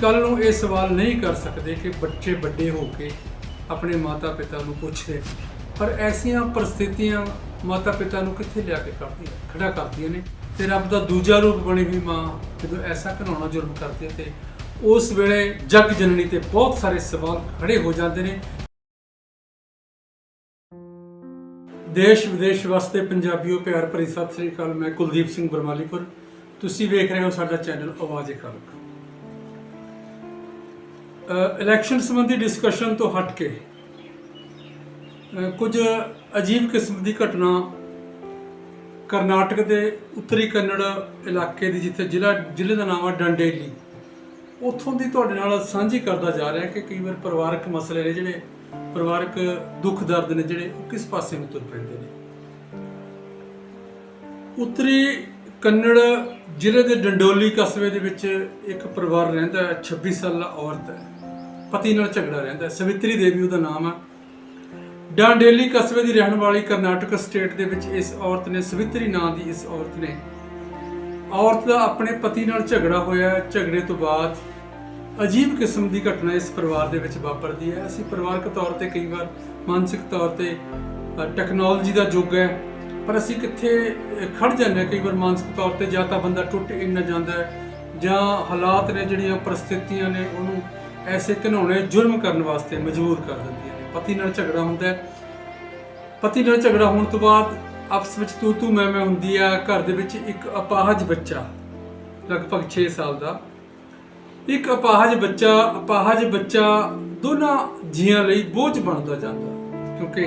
ਕੱਲ ਨੂੰ ਇਹ ਸਵਾਲ ਨਹੀਂ ਕਰ ਸਕਦੇ ਕਿ ਬੱਚੇ ਵੱਡੇ ਹੋ ਕੇ ਆਪਣੇ ਮਾਤਾ-ਪਿਤਾ ਨੂੰ ਪੁੱਛਦੇ ਪਰ ਐਸੀਆਂ ਪਰਿਸਥਿਤੀਆਂ ਮਾਤਾ-ਪਿਤਾ ਨੂੰ ਕਿੱਥੇ ਲਿਆ ਕੇ ਕਰਦੀਆਂ? ਖੜਾ ਕਰਦੀਆਂ ਨੇ ਤੇ ਰੱਬ ਦਾ ਦੂਜਾ ਰੂਪ ਬਣੀ ਹੋਈ ਮਾਂ ਜਦੋਂ ਐਸਾ ਘਿਨਾਉਣਾ ਜ਼ੁਲਮ ਕਰਦੀ ਹੈ ਤੇ ਉਸ ਵੇਲੇ ਜਗ ਜਨਨੀ ਤੇ ਬਹੁਤ ਸਾਰੇ ਸਵਾਲ ਖੜੇ ਹੋ ਜਾਂਦੇ ਨੇ। ਦੇਸ਼ ਵਿਦੇਸ਼ ਵਾਸਤੇ ਪੰਜਾਬੀਓ ਪਿਆਰ ਭਰੀ ਸਤਿ ਸ੍ਰੀ ਅਕਾਲ। ਮੈਂ ਕੁਲਦੀਪ ਸਿੰਘ ਬਰਮਾਲੀਪੁਰ। ਤੁਸੀਂ ਵੇਖ ਰਹੇ ਹੋ ਸਾਡਾ ਚੈਨਲ ਆਵਾਜ਼ ਖਲਕ। ਇਲੈਕਸ਼ਨ ਸੰਬੰਧੀ ਡਿਸਕਸ਼ਨ ਤੋਂ ਹਟ ਕੇ ਕੁਝ ਅਜੀਬ ਕਿਸਮ ਦੀ ਘਟਨਾ ਕਰਨਾਟਕ ਦੇ ਉੱਤਰੀ ਕੰਨੜ ਇਲਾਕੇ ਦੀ, ਜਿੱਥੇ ਜ਼ਿਲ੍ਹਾ, ਜ਼ਿਲ੍ਹੇ ਦਾ ਨਾਮ ਹੈ ਡੰਡੇਲੀ। ਉੱਥੋਂ ਦੀ ਤੁਹਾਡੇ ਨਾਲ ਸਾਂਝੀ ਕਰਦਾ ਜਾ ਰਿਹਾ ਕਿ ਕਈ ਵਾਰ ਪਰਿਵਾਰਕ ਮਸਲੇ ਨੇ ਜਿਹੜੇ, ਪਰਿਵਾਰਕ ਦੁੱਖ ਦਰਦ ਨੇ ਜਿਹੜੇ, ਉਹ ਕਿਸ ਪਾਸੇ ਨੂੰ ਤੁਰ ਪੈਂਦੇ ਨੇ? ਉੱਤਰੀ ਕੰਨੜ ਜ਼ਿਲ੍ਹੇ ਦੇ ਡੰਡੋਲੀ ਕਸਬੇ ਦੇ ਵਿੱਚ ਇੱਕ ਪਰਿਵਾਰ ਰਹਿੰਦਾ ਹੈ 26 ਸਾਲਾ ਔਰਤ ਹੈ। ਪਤੀ ਨਾਲ ਝਗੜਾ ਰਹਿੰਦਾ ਹੈ। ਸਵਿਤਰੀ ਦੇਵੀ ਉਹਦਾ ਨਾਮ ਹੈ ਡਾਂਡੇਲੀ ਕਸਬੇ ਦੀ ਰਹਿਣ ਵਾਲੀ ਕਰਨਾਟਕ ਸਟੇਟ ਦੇ ਵਿੱਚ ਇਸ ਔਰਤ ਨੇ ਸਵਿਤਰੀ ਨਾਂ ਦੀ ਇਸ ਔਰਤ ਨੇ ਔਰਤ ਦਾ ਆਪਣੇ ਪਤੀ ਨਾਲ ਝਗੜਾ ਹੋਇਆ। ਝਗੜੇ ਤੋਂ ਬਾਅਦ ਅਜੀਬ ਕਿਸਮ ਦੀ ਘਟਨਾ ਇਸ ਪਰਿਵਾਰ ਦੇ ਵਿੱਚ ਵਾਪਰਦੀ ਹੈ। ਅਸੀਂ ਪਰਿਵਾਰਕ ਤੌਰ ਤੇ ਕਈ ਵਾਰ ਮਾਨਸਿਕ ਤੌਰ ਤੇ ਅ, ਟੈਕਨੋਲੋਜੀ ਦਾ ਯੁੱਗ ਹੈ ਪਰ ਅਸੀਂ ਕਿੱਥੇ ਅ, ਖੜ ਜਾਂਦੇ ਹਾਂ ਕਈ ਵਾਰ ਮਾਨਸਿਕ ਤੌਰ ਤੇ ਜਾਂ ਤਾਂ ਬੰਦਾ ਟੁੱਟ ਇੰਨਾ ਜਾਂਦਾ ਹੈ ਜਾਂ ਹਾਲਾਤ ਨੇ ਜਿਹੜੀਆਂ ਪਰਿਸਥਿਤੀਆਂ ਨੇ ਉਹਨੂੰ ਐਸੇ ਘਿਨਾਉਣੇ ਜ਼ੁਲਮ ਕਰਨ ਵਾਸਤੇ ਮਜਬੂਰ ਕਰ ਦਿੰਦੀਆਂ ਨੇ। ਪਤੀ ਨਾਲ ਝਗੜਾ ਹੁੰਦਾ ਹੈ। ਪਤੀ ਨਾਲ ਝਗੜਾ ਹੋਣ ਤੋਂ ਬਾਅਦ ਆਪਸ ਵਿੱਚ ਤੂੰ ਤੂੰ ਮੈਂ ਮੈਂ ਹੁੰਦੀ ਆ, ਘਰ ਦੇ ਵਿੱਚ ਇੱਕ ਅਪਾਹਜ ਬੱਚਾ, ਲਗਭਗ 6 ਸਾਲ ਦਾ। ਇੱਕ ਅਪਾਹਜ ਬੱਚਾ ਅਪਾਹਜ ਬੱਚਾ ਦੋਨਾਂ ਜੀਆਂ ਲਈ ਬੋਝ ਬਣਦਾ ਜਾਂਦਾ, ਕਿਉਂਕਿ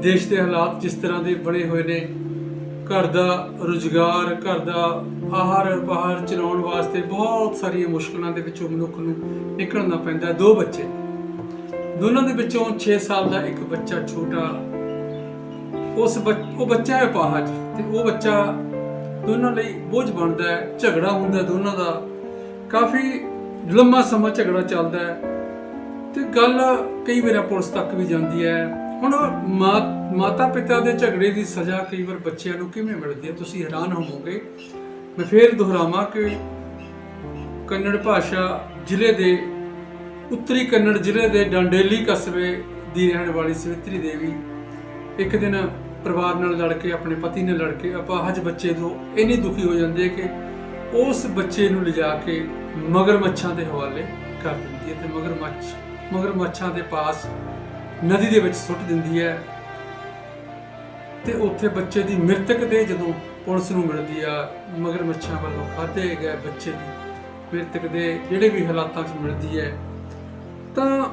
ਦੇਸ਼ ਦੇ ਹਾਲਾਤ ਜਿਸ ਤਰ੍ਹਾਂ ਦੇ ਬਣੇ ਹੋਏ ਨੇ ਘਰ ਦਾ ਰੁਜ਼ਗਾਰ, ਘਰ ਦਾ ਆਹਾਰ ਬਾਹਰ ਚਲਾਉਣ ਵਾਸਤੇ ਬਹੁਤ ਸਾਰੀਆਂ ਮੁਸ਼ਕਲਾਂ ਦੇ ਵਿੱਚੋਂ ਮਨੁੱਖ ਨੂੰ ਨਿਕਲਣਾ ਪੈਂਦਾ ਦੋ ਬੱਚੇ ਦੋਨਾਂ ਦੇ ਵਿੱਚੋਂ 6 ਸਾਲ ਦਾ ਇੱਕ ਬੱਚਾ ਛੋਟਾ, ਉਸ ਬੱਚ- ਉਹ ਬੱਚਾ ਹੈ ਪਾਹਜ ਤੇ ਉਹ ਬੱਚਾ ਦੋਨਾਂ ਲਈ ਬੋਝ ਬਣਦਾ ਹੈ, ਝਗੜਾ ਹੁੰਦਾ ਦੋਨਾਂ ਦਾ। ਕਾਫੀ ਲੰਮਾ ਸਮਾਂ ਝਗੜਾ ਚੱਲਦਾ ਹੈ ਤੇ ਗੱਲ ਕਈ ਵਾਰ ਪੁਲਿਸ ਤੱਕ ਵੀ ਜਾਂਦੀ ਹੈ। ਹੁਣ ਮਾਤਾ ਪਿਤਾ ਦੇ ਝਗੜੇ ਦੀ ਸਜ਼ਾ ਕਈ ਵਾਰ ਬੱਚਿਆਂ ਨੂੰ ਕਿਵੇਂ ਮਿਲਦੀ ਹੈ? ਤੁਸੀਂ ਹੈਰਾਨ ਹੋਵੋਗੇ। ਮੈਂ ਫੇਰ ਦੁਹਰਾਵਾਂ ਕਿ ਕੰਨੜ ਭਾਸ਼ਾ ਜ਼ਿਲ੍ਹੇ ਦੇ, ਉੱਤਰੀ ਕੰਨੜ ਜ਼ਿਲ੍ਹੇ ਦੇ ਡਾਂਡੇਲੀ ਕਸਬੇ ਦੀ ਰਹਿਣ ਵਾਲੀ ਸਵਿਤਰੀ ਦੇਵੀ ਇੱਕ ਦਿਨ ਪਰਿਵਾਰ ਨਾਲ ਲੜ ਕੇ, ਆਪਣੇ ਪਤੀ ਨਾਲ ਲੜ ਕੇ, ਅਪਾਹਜ ਬੱਚੇ ਤੋਂ ਇੰਨੀ ਦੁਖੀ ਹੋ ਜਾਂਦੀ ਹੈ ਕਿ ਉਸ ਬੱਚੇ ਨੂੰ ਲਿਜਾ ਕੇ ਮਗਰਮੱਛਾਂ ਦੇ ਹਵਾਲੇ ਕਰ ਦਿੰਦੀ ਹੈ ਤੇ ਮਗਰਮੱਛ, ਮਗਰਮੱਛਾਂ ਦੇ ਪਾਸ ਨਦੀ ਦੇ ਵਿੱਚ ਸੁੱਟ ਦਿੰਦੀ ਹੈ। ਤੇ ਉੱਥੇ ਬੱਚੇ ਦੀ ਮ੍ਰਿਤਕ ਦੇ ਜਦੋਂ ਪੁਲਿਸ ਨੂੰ ਮਿਲਦੀ ਆ, ਮਗਰਮੱਛਾਂ ਵੱਲੋਂ ਖਾਧੇ ਗਏ ਬੱਚੇ ਦੀ ਮ੍ਰਿਤਕ ਦੇ ਜਿਹੜੇ ਵੀ ਹਾਲਾਤਾਂ 'ਚ ਮਿਲਦੀ ਹੈ, ਤਾਂ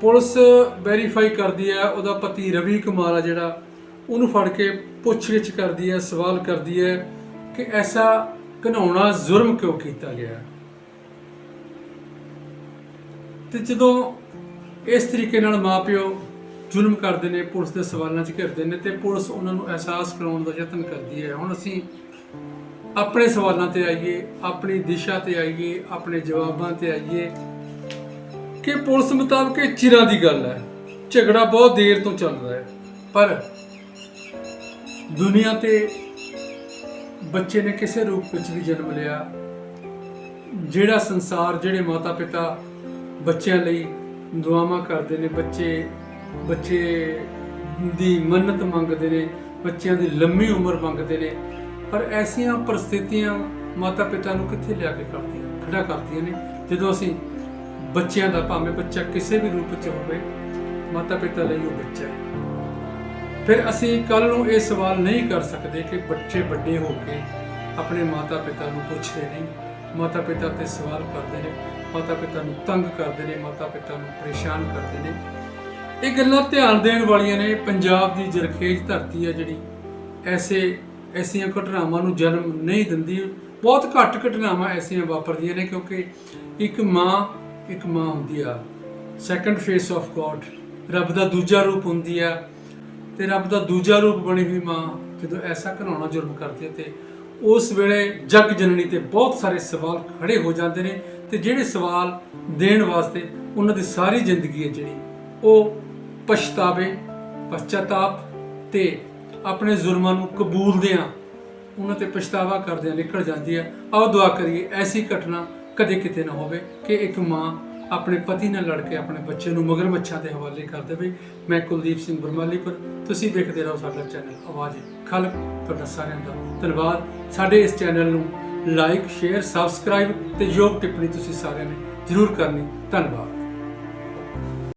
ਪੁਲਿਸ ਵੈਰੀਫਾਈ ਕਰਦੀ ਹੈ, ਉਹਦਾ ਪਤੀ ਰਵੀ ਕੁਮਾਰ ਆ ਜਿਹੜਾ, ਉਹਨੂੰ ਫੜ ਕੇ ਪੁੱਛਗਿੱਛ ਕਰਦੀ ਹੈ, ਸਵਾਲ ਕਰਦੀ ਹੈ ਕਿ ਐਸਾ ਘਨਾਉਣਾ ਜ਼ੁਰਮ ਕਿਉਂ ਕੀਤਾ ਗਿਆ? ਤੇ ਜਦੋਂ ਇਸ ਤਰੀਕੇ ਨਾਲ ਮਾਪਿਓ ਜ਼ੁਲਮ ਕਰਦੇ ਨੇ, ਪੁਲਿਸ ਦੇ ਸਵਾਲਾਂ 'ਚ ਘਿਰਦੇ ਨੇ ਤੇ ਪੁਲਿਸ ਉਹਨਾਂ ਨੂੰ ਅਹਿਸਾਸ ਕਰਾਉਣ ਦਾ ਯਤਨ ਕਰਦੀ ਹੈ। ਹੁਣ ਅਸੀਂ ਆਪਣੇ ਸਵਾਲਾਂ ਤੇ ਆਈਏ, ਆਪਣੀ ਦਿਸ਼ਾ ਤੇ ਆਈਏ, ਆਪਣੇ ਜਵਾਬਾਂ ਤੇ ਆਈਏ ਕਿ ਪੁਲਿਸ ਮੁਤਾਬਕ ਇਹ ਚਿਰਾਂ ਦੀ ਗੱਲ ਹੈ। ਝਗੜਾ ਬਹੁਤ ਦੇਰ ਤੋਂ ਚੱਲ ਰਿਹਾ ਹੈ। ਪਰ ਦੁਨੀਆ ਤੇ ਬੱਚੇ ਨੇ ਕਿਸੇ ਰੂਪ ਵਿੱਚ ਵੀ ਜਨਮ ਲਿਆ। ਜਿਹੜਾ ਸੰਸਾਰ, ਜਿਹੜੇ ਮਾਤਾ ਪਿਤਾ ਬੱਚਿਆਂ ਲਈ ਦੁਆਵਾਂ ਕਰਦੇ ਨੇ, ਬੱਚੇ ਬੱਚੇ ਦੀ ਮੰਨਤ ਮੰਗਦੇ ਨੇ, ਬੱਚਿਆਂ ਦੀ ਲੰਮੀ ਉਮਰ ਮੰਗਦੇ ਨੇ। ਪਰ ਐਸੀਆਂ ਪਰਿਸਥਿਤੀਆਂ ਮਾਤਾ ਪਿਤਾ ਨੂੰ ਕਿੱਥੇ ਲਿਆ ਕੇ ਕਰਦੀਆਂ, ਖੜਾ ਕਰਦੀਆਂ ਨੇ? ਜਦੋਂ ਅਸੀਂ ਬੱਚਿਆਂ ਦਾ ਭਾਵੇਂ ਬੱਚਾ ਕਿਸੇ ਵੀ ਰੂਪ 'ਚ ਹੋਵੇ ਮਾਤਾ ਪਿਤਾ ਲਈ ਉਹ ਬੱਚਾ ਹੈ। ਫਿਰ ਅਸੀਂ ਕੱਲ ਨੂੰ ਇਹ ਸਵਾਲ ਨਹੀਂ ਕਰ ਸਕਦੇ ਕਿ ਬੱਚੇ ਵੱਡੇ ਹੋ ਕੇ ਆਪਣੇ ਮਾਤਾ ਪਿਤਾ ਨੂੰ ਪੁੱਛਦੇ ਨਹੀਂ ਮਾਤਾ ਪਿਤਾ ਤੇ ਸਵਾਲ ਕਰਦੇ ਨੇ ਮਾਤਾ ਪਿਤਾ ਨੂੰ ਤੰਗ ਕਰਦੇ ਨੇ ਮਾਤਾ ਪਿਤਾ ਨੂੰ ਪਰੇਸ਼ਾਨ ਕਰਦੇ ਨੇ। ਇਹ ਗੱਲਾਂ ਧਿਆਨ ਦੇਣ ਵਾਲੀਆਂ ਨੇ। ਪੰਜਾਬ ਦੀ ਜਰਖੇਜ ਧਰਤੀ ਹੈ ਜਿਹੜੀ, ਐਸੇ, ਐਸੀਆਂ ਘਟਨਾਵਾਂ ਨੂੰ ਜਨਮ ਨਹੀਂ ਦਿੰਦੀ। ਬਹੁਤ ਘੱਟ ਘਟਨਾਵਾਂ ਐਸੀਆਂ ਵਾਪਰਦੀਆਂ ਨੇ ਕਿਉਂਕਿ ਇੱਕ ਮਾਂ ਇੱਕ ਮਾਂ ਹੁੰਦੀ ਆ। ਸੈਕੰਡ ਫੇਸ ਆਫ ਗੋਡ ਰੱਬ ਦਾ ਦੂਜਾ ਰੂਪ ਹੁੰਦੀ ਆ। ਤੇ ਰੱਬ ਦਾ ਦੂਜਾ ਰੂਪ ਬਣੀ ਹੋਈ ਮਾਂ ਜਦੋਂ ਐਸਾ ਘਿਨਾਉਣਾ ਜ਼ੁਰਮ ਕਰਦੀ ਹੈ ਤੇ ਉਸ ਵੇਲੇ ਜਗ ਜਨਨੀ ਤੇ ਬਹੁਤ ਸਾਰੇ ਸਵਾਲ ਖੜੇ ਹੋ ਜਾਂਦੇ ਨੇ। ਤੇ ਜਿਹੜੇ ਸਵਾਲ ਦੇਣ ਵਾਸਤੇ ਉਹਨਾਂ ਦੀ ਸਾਰੀ ਜ਼ਿੰਦਗੀ ਹੈ ਜਿਹੜੀ, ਉਹ ਪਛਤਾਵੇ, ਪਛਤਾਪ ਤੇ ਆਪਣੇ ਜ਼ੁਰਮਾਂ ਨੂੰ ਕਬੂਲਦੇ ਆ ਉਹਨਾਂ ਤੇ ਪਛਤਾਵਾ ਕਰਦੇ ਆ ਨਿਕਲ ਜਾਂਦੀ ਆ ਆਓ ਦੁਆ ਕਰੀਏ, ਐਸੀ ਘਟਨਾ ਕਦੇ ਕਿਤੇ ਨਾ ਹੋਵੇ ਕਿ ਇੱਕ ਮਾਂ ਆਪਣੇ ਪਤੀ ਨਾਲ ਲੜ ਕੇ ਆਪਣੇ ਬੱਚੇ ਨੂੰ ਮਗਰ ਮੱਛਾਂ ਦੇ ਹਵਾਲੇ ਕਰ ਦੇਵੇ। ਮੈਂ ਕੁਲਦੀਪ ਸਿੰਘ ਬਰਮਾਲੀਪੁਰ ਤੁਸੀਂ ਵੇਖਦੇ ਰਹੋ ਸਾਡਾ ਚੈਨਲ ਆਵਾਜ਼ ਖਲਕ, ਤੁਹਾਡਾ ਸਾਰਿਆਂ ਦਾ ਧੰਨਵਾਦ। ਸਾਡੇ ਇਸ ਚੈਨਲ ਨੂੰ ਲਾਈਕ ਸ਼ੇਅਰ ਸਬਸਕ੍ਰਾਈਬ ਤੇ ਯੋਗ ਟਿੱਪਣੀ ਤੁਸੀਂ ਸਾਰਿਆਂ ਨੇ ਜ਼ਰੂਰ ਕਰਨੀ। ਧੰਨਵਾਦ।